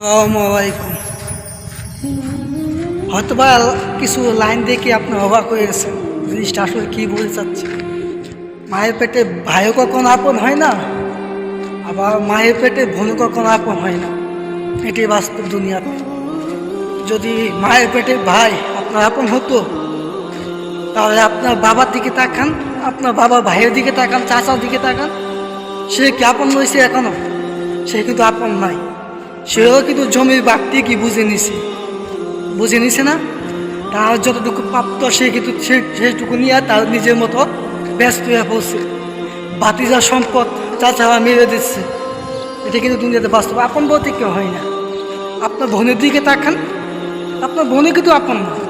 আলাইকুম। কিছু লাইন দেখে আপনি অবাক হয়ে গেছেন, জিনিসটা আসলে কী বলতে চাচ্ছে মায়ের পেটে ভাইও কখন আপন হয় না, আবার মায়ের পেটে বোনও কখনো আপন হয় না? এটি বাস্তব দুনিয়াতে যদি মায়ের পেটে ভাই আপনার আপন হতো, তাহলে আপনার বাবার দিকে তাকান, আপনার বাবা ভাইয়ের দিকে তাকান, চাচার দিকে তাকান, সে কি আপন রয়েছে এখনও? সে কিন্তু আপন নাই। সেও কিন্তু জমির বাঘটি কি বুঝে নিছে? বুঝে নিছে না? তার যতটুকু প্রাপ্ত, সে কিন্তু সেইটুকু নিয়ে তার নিজের মতো ব্যস্ত হয়ে পড়ছে। বাতিজার সম্পদ চাচারা মেরে দিচ্ছে। এটা কিন্তু দুনিয়াতে বাস্তব। আপন বলতে কেউ হয় না। আপনার বোনের দিকে তাকান। আপনার বোনে কিন্তু আপন না।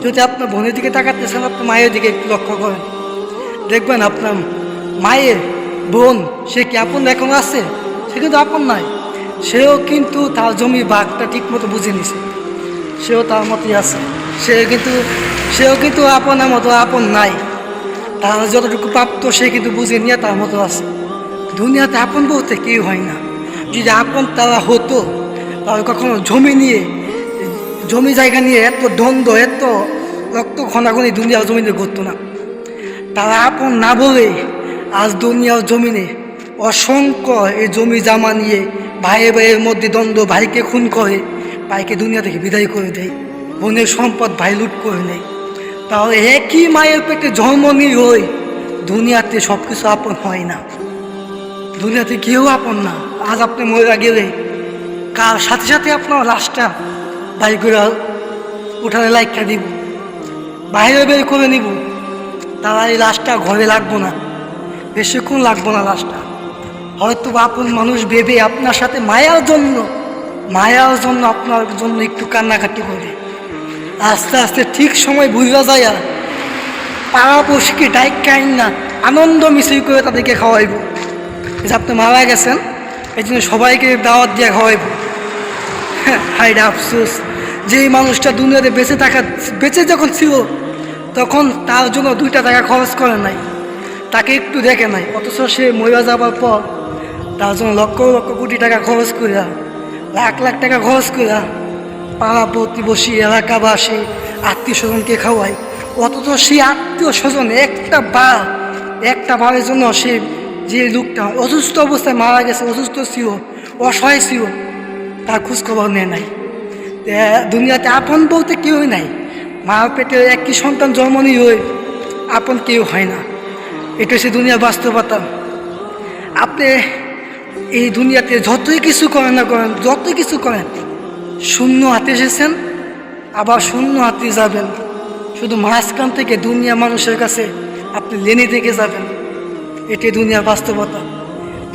যদি আপনার বোনের দিকে তাকাতে চান আপনার মায়ের দিকে একটু লক্ষ্য করেন। দেখবেন আপনার মায়ের বোন, সে কি আপন এখন আছে? সে কিন্তু আপন নাই। সেও কিন্তু তার জমি বাঘটা ঠিক মতো বুঝে নিছে। সেও তার মতোই আছে। সে কিন্তু সেও কিন্তু আপনার মতো আপন নাই। তার যতটুকু প্রাপ্ত, সে কিন্তু বুঝে নিয়ে তার মতো আছে। দুনিয়াতে আপন বলতে কেউ হয় না। যদি আপন তারা হতো, তাহলে কখনো জমি নিয়ে জমি জায়গা নিয়ে এত দ্বন্দ্ব, এত রক্ত খনাখনি দুনিয়ার জমিনে ঘটতো না। তারা আপন না বলে আজ দুনিয়ার জমিনে অসংখ্য এই জমি জামা নিয়ে ভাইয়ে ভাইয়ের মধ্যে দ্বন্দ্ব, ভাইকে খুন করে, ভাইকে দুনিয়া থেকে বিদায় করে দেয়। বোনের সম্পদ ভাই লুট করে নেয়। তাহলে একই মায়ের পেটে জন্ম নিয়ে হই দুনিয়াতে সব কিছু আপন হয় না। দুনিয়াতে কেউ আপন না। আজ আপনি মরে গেলে কার সাথে সাথে আপনার লাশটা করে উঠানে লাইকা দিব, বাইরে বের করে নিব। তারা এই লাশটা ঘরে লাগবো না, বেশিক্ষণ লাগবো না লাশটা। হয়তো আপন মানুষ ভেবে আপনার সাথে মায়ার জন্য মায়ার জন্য আপনার জন্য একটু কান্নাকাটি করে। আস্তে আস্তে ঠিক সময় বুঝা যায় আর পাড়া পশুকে ডাইক কাইন না, আনন্দ মিছিল করে তাদেরকে খাওয়াইব। যে আপনি মারা গেছেন, এই জন্য সবাইকে দাওয়াত দিয়ে খাওয়াইব। হাইডা আফসোস, যেই মানুষটা দুনিয়াতে বেঁচে থাকা, বেঁচে যখন ছিল, তখন তার জন্য দুইটা টাকা খরচ করে নাই। তাকে একটু দেখে নাই, অথচ সে মরিয়া যাবার পর তার জন্য লক্ষ লক্ষ কোটি টাকা খরচ করিয়া, লাখ লাখ টাকা খরচ করিয়া পাড়া প্রতিবেশী, এলাকাবাসী, আত্মীয় স্বজনকে খাওয়াই। অথচ সেই আত্মীয় স্বজন একটা বা একটা বারের জন্য সে যে লোকটা অসুস্থ অবস্থায় মারা গেছে, অসুস্থ ছিল, অসহায় ছিল, তার খোঁজখবর নেয় নাই। দুনিয়াতে আপন বলতে কেউই নাই। মা পেটে একই সন্তান জন্ম নিয়ে আপন কেউ হয় না। এটা সে দুনিয়ার বাস্তবতা। আপনি এই দুনিয়াতে যতই কিছু করেন না করেন, যতই কিছু করেন, শূন্য হাতে এসেছেন, আবার শূন্য হাতে যাবেন। শুধু মাঝখান থেকে দুনিয়া মানুষের কাছে আপনি লেনে থেকে যাবেন। এটি দুনিয়ার বাস্তবতা।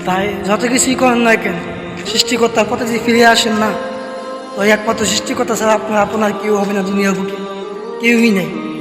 তাই যত কিছুই করেন না কেন, সৃষ্টিকর্তার পথে যদি ফিরে আসেন না ওই একমাত্র সৃষ্টিকর্তা ছাড়া আপনার আপনার কেউ হবে না দুনিয়া বুকে। কেউই নেই।